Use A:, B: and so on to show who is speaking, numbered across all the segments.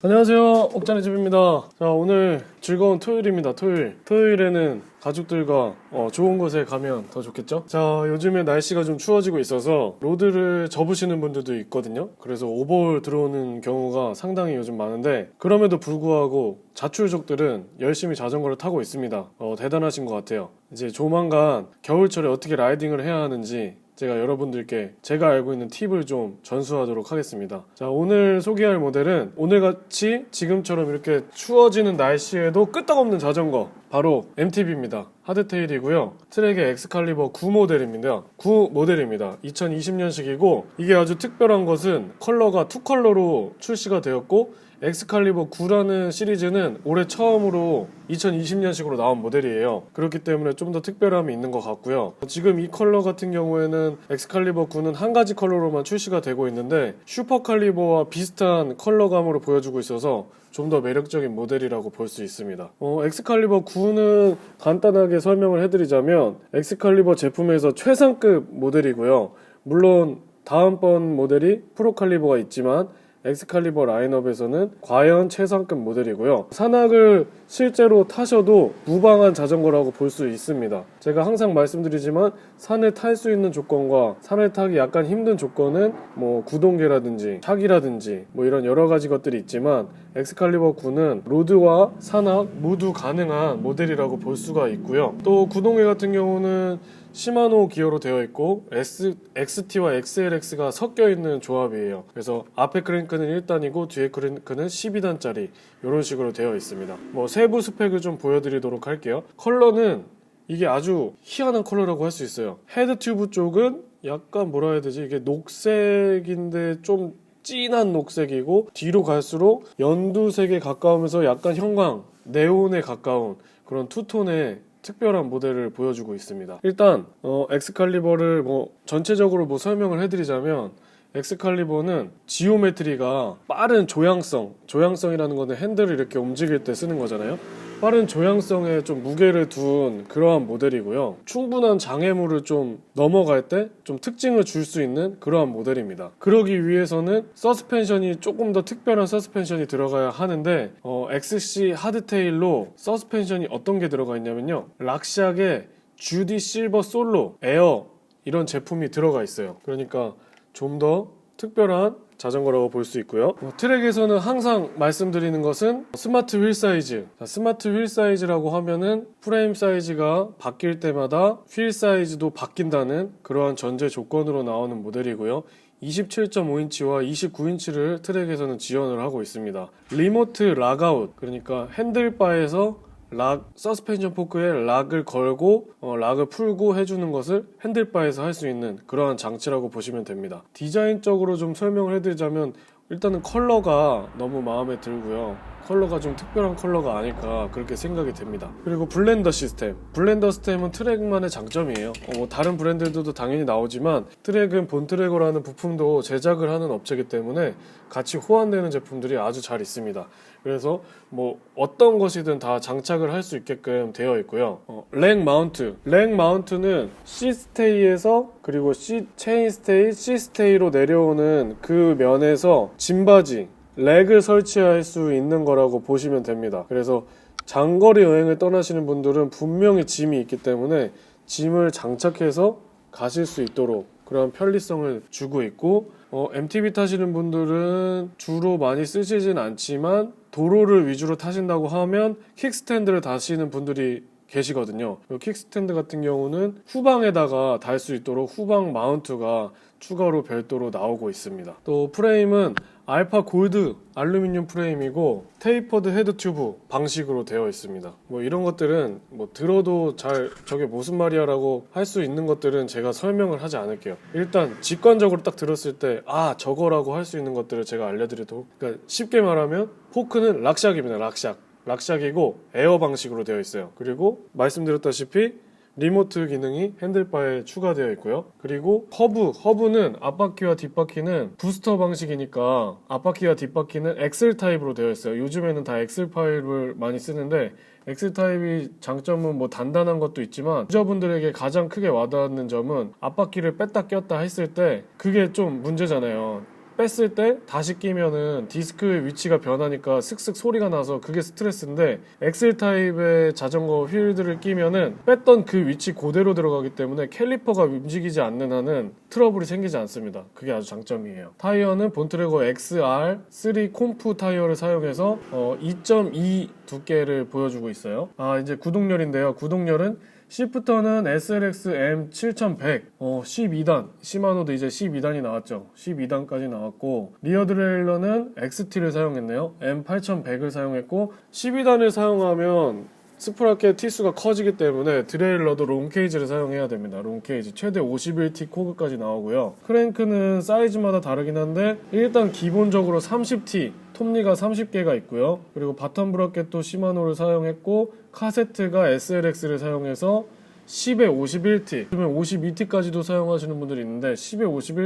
A: 안녕하세요. 옥잔의 집입니다. 자, 오늘 즐거운 토요일입니다. 토요일. 토요일에는 가족들과 어, 좋은 곳에 가면 더 좋겠죠? 자, 요즘에 날씨가 좀 추워지고 있어서 로드를 접으시는 분들도 있거든요. 그래서 오버올 들어오는 경우가 상당히 요즘 많은데 그럼에도 불구하고 자출족들은 열심히 자전거를 타고 있습니다. 어, 대단하신 것 같아요. 이제 조만간 겨울철에 어떻게 라이딩을 해야 하는지 제가 여러분들께 제가 알고 있는 팁을 좀 전수하도록 하겠습니다. 자, 오늘 소개할 모델은 오늘같이 지금처럼 이렇게 추워지는 날씨에도 끄떡없는 자전거 바로 MTB입니다. 하드테일이고요. 트랙의 엑스칼리버 9 모델입니다. 9 모델입니다. 2020년식이고 이게 아주 특별한 것은 컬러가 투 컬러로 출시가 되었고 엑스칼리버 9라는 시리즈는 올해 처음으로 2020년식으로 나온 모델이에요. 그렇기 때문에 좀 더 특별함이 있는 것 같고요. 지금 이 컬러 같은 경우에는 엑스칼리버 9는 한 가지 컬러로만 출시가 되고 있는데 슈퍼칼리버와 비슷한 컬러감으로 보여주고 있어서 좀 더 매력적인 모델이라고 볼 수 있습니다. 어, 엑스칼리버 9는 간단하게 설명을 해드리자면 엑스칼리버 제품에서 최상급 모델이고요. 물론 다음번 모델이 프로칼리버가 있지만 엑스칼리버 라인업에서는 과연 최상급 모델이고요. 산악을 실제로 타셔도 무방한 자전거라고 볼 수 있습니다. 제가 항상 말씀드리지만 산을 탈 수 있는 조건과 산을 타기 약간 힘든 조건은 뭐 구동계라든지 차기라든지 뭐 이런 여러 가지 것들이 있지만 엑스칼리버 9는 로드와 산악 모두 가능한 모델이라고 볼 수가 있고요. 또 구동계 같은 경우는 시마노 기어로 되어 있고 S, XT와 XLX가 섞여 있는 조합이에요. 그래서 앞에 크랭크는 1단이고 뒤에 크랭크는 12단짜리 이런 식으로 되어 있습니다. 뭐 세부 스펙을 좀 보여드리도록 할게요. 컬러는 이게 아주 희한한 컬러라고 할 수 있어요. 헤드 튜브 쪽은 약간 뭐라 해야 되지? 이게 녹색인데 좀 진한 녹색이고 뒤로 갈수록 연두색에 가까우면서 약간 형광, 네온에 가까운 그런 투톤의 특별한 모델을 보여주고 있습니다. 일단 어, 엑스칼리버를 뭐 전체적으로 뭐 설명을 해드리자면 엑스칼리버는 지오메트리가 빠른 조향성, 조향성이라는 거는 핸들을 이렇게 움직일 때 쓰는 거잖아요. 빠른 조향성에 좀 무게를 둔 그러한 모델이고요. 충분한 장애물을 좀 넘어갈 때 좀 특징을 줄 수 있는 그러한 모델입니다. 그러기 위해서는 서스펜션이 조금 더 특별한 서스펜션이 들어가야 하는데 어, XC 하드테일로 서스펜션이 어떤 게 들어가 있냐면요. 락샥의 주디 실버 솔로 에어 이런 제품이 들어가 있어요. 그러니까 좀 더 특별한 자전거라고 볼 수 있고요. 어, 트랙에서는 항상 말씀드리는 것은 스마트 휠 사이즈. 자, 스마트 휠 사이즈라고 하면은 프레임 사이즈가 바뀔 때마다 휠 사이즈도 바뀐다는 그러한 전제 조건으로 나오는 모델이고요. 27.5인치와 29인치를 트랙에서는 지원을 하고 있습니다. 리모트 락아웃, 그러니까 핸들바에서 락 서스펜션 포크에 락을 걸고 어, 락을 풀고 해주는 것을 핸들바에서 할 수 있는 그러한 장치라고 보시면 됩니다. 디자인적으로 좀 설명을 해드리자면 일단은 컬러가 너무 마음에 들고요. 컬러가 좀 특별한 컬러가 아닐까 그렇게 생각이 됩니다. 그리고 블렌더 시스템. 블렌더 시스템은 트랙만의 장점이에요. 어, 뭐 다른 브랜드들도 당연히 나오지만 트랙은 본트랙어라는 부품도 제작을 하는 업체이기 때문에 같이 호환되는 제품들이 아주 잘 있습니다. 그래서 뭐 어떤 것이든 다 장착을 할 수 있게끔 되어 있고요. 어, 랭 마운트. 랭 마운트는 C 스테이에서 그리고 C 체인 스테이, C 스테이로 내려오는 그 면에서 짐바지, 렉을 설치할 수 있는 거라고 보시면 됩니다. 그래서 장거리 여행을 떠나시는 분들은 분명히 짐이 있기 때문에 짐을 장착해서 가실 수 있도록 그런 편리성을 주고 있고 어, MTB 타시는 분들은 주로 많이 쓰시진 않지만 도로를 위주로 타신다고 하면 킥스탠드를 다시는 분들이 계시거든요. 이 킥스탠드 같은 경우는 후방에다가 달 수 있도록 후방 마운트가 추가로 별도로 나오고 있습니다. 또 프레임은 알파 골드 알루미늄 프레임이고 테이퍼드 헤드 튜브 방식으로 되어 있습니다. 뭐 이런 것들은 뭐 들어도 잘 저게 무슨 말이야라고 할 수 있는 것들은 제가 설명을 하지 않을게요. 일단 직관적으로 딱 들었을 때 아 저거라고 할 수 있는 것들을 제가 알려드리도록 그러니까 쉽게 말하면 포크는 락샥입니다. 락샥. 락샥이고 에어 방식으로 되어 있어요. 그리고 말씀드렸다시피 리모트 기능이 핸들바에 추가되어 있고요. 그리고 허브, 허브는 앞바퀴와 뒷바퀴는 부스터 방식이니까 앞바퀴와 뒷바퀴는 엑셀 타입으로 되어 있어요. 요즘에는 다 엑셀 파일을 많이 쓰는데 엑셀 타입이 장점은 뭐 단단한 것도 있지만 유저분들에게 가장 크게 와닿는 점은 앞바퀴를 뺐다 꼈다 했을 때 그게 좀 문제잖아요. 뺐을 때 다시 끼면은 디스크의 위치가 변하니까 슥슥 소리가 나서 그게 스트레스인데 엑셀 타입의 자전거 휠들을 끼면은 뺐던 그 위치 그대로 들어가기 때문에 캘리퍼가 움직이지 않는 한은 트러블이 생기지 않습니다. 그게 아주 장점이에요. 타이어는 본트레거 XR3 콤프 타이어를 사용해서 어, 2.2 두께를 보여주고 있어요. 아 이제 구동열인데요. 구동열은 시프터는 SLX M7100 어, 12단. 시마노도 이제 12단이 나왔죠. 12단까지 나왔고 리어 드레일러는 XT를 사용했네요. M8100을 사용했고 12단을 사용하면 스프라켓 티수가 커지기 때문에 드레일러도 롱 케이지를 사용해야 됩니다. 롱 케이지 최대 51T 코그까지 나오고요. 크랭크는 사이즈마다 다르긴 한데 일단 기본적으로 30T 톱니가 30개가 있고요. 그리고 바텀 브라켓도 시마노를 사용했고 카세트가 SLX를 사용해서 10에 51T, 그러면 52T까지도 사용하시는 분들이 있는데 10에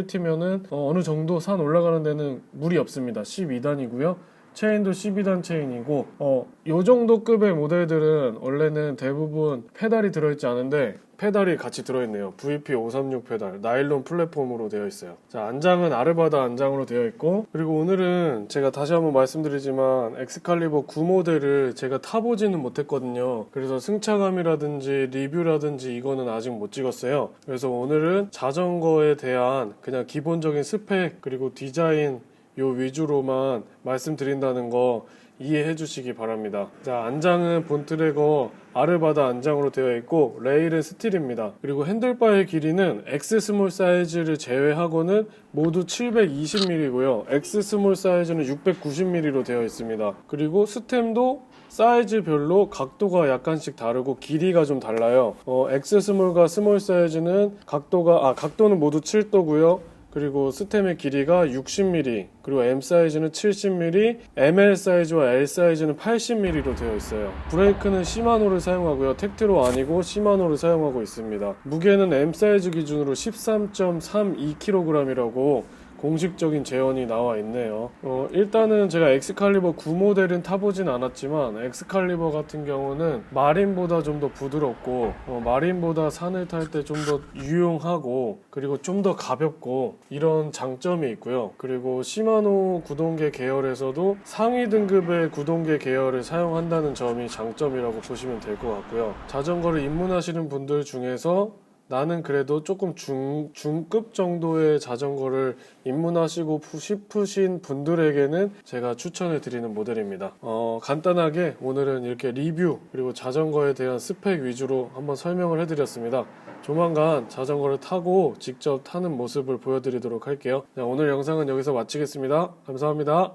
A: 51T면은 어, 느 정도 산 올라가는 데는 무리 없습니다. 12단이고요. 체인도 12단 체인이고 어, 요 정도 급의 모델들은 원래는 대부분 페달이 들어있지 않은데 페달이 같이 들어있네요. VP536 페달, 나일론 플랫폼으로 되어 있어요. 자, 안장은 아르바다 안장으로 되어 있고, 그리고 오늘은 제가 다시 한번 말씀드리지만, 엑스칼리버 9 모델을 제가 타보지는 못했거든요. 그래서 승차감이라든지 리뷰라든지 이거는 아직 못 찍었어요. 그래서 오늘은 자전거에 대한 그냥 기본적인 스펙, 그리고 디자인, 요 위주로만 말씀드린다는 거 이해해 주시기 바랍니다. 자, 안장은 본트레거 아르바다 안장으로 되어 있고 레일은 스틸입니다. 그리고 핸들바의 길이는 X 스몰 사이즈를 제외하고는 모두 720mm고요. X 스몰 사이즈는 690mm로 되어 있습니다. 그리고 스템도 사이즈별로 각도가 약간씩 다르고 길이가 좀 달라요. 어, X 스몰과 스몰 사이즈는 각도가 아 각도는 모두 7도고요. 그리고 스템의 길이가 60mm, 그리고 M 사이즈는 70mm, ML 사이즈와 L 사이즈는 80mm로 되어 있어요. 브레이크는 시마노를 사용하고요. 텍트로 아니고 시마노를 사용하고 있습니다. 무게는 M 사이즈 기준으로 13.32kg이라고 공식적인 재원이 나와 있네요. 어, 일단은 제가 엑스칼리버 9 모델은 타보진 않았지만 엑스칼리버 같은 경우는 마린보다 좀 더 부드럽고 어, 마린보다 산을 탈 때 좀 더 유용하고 그리고 좀 더 가볍고 이런 장점이 있고요. 그리고 시마노 구동계 계열에서도 상위 등급의 구동계 계열을 사용한다는 점이 장점이라고 보시면 될 것 같고요. 자전거를 입문하시는 분들 중에서 나는 그래도 조금 중, 중급 정도의 자전거를 입문하시고 푸- 싶으신 분들에게는 제가 추천해 드리는 모델입니다. 어, 간단하게 오늘은 이렇게 리뷰 그리고 자전거에 대한 스펙 위주로 한번 설명을 해 드렸습니다. 조만간 자전거를 타고 직접 타는 모습을 보여드리도록 할게요. 자, 오늘 영상은 여기서 마치겠습니다. 감사합니다.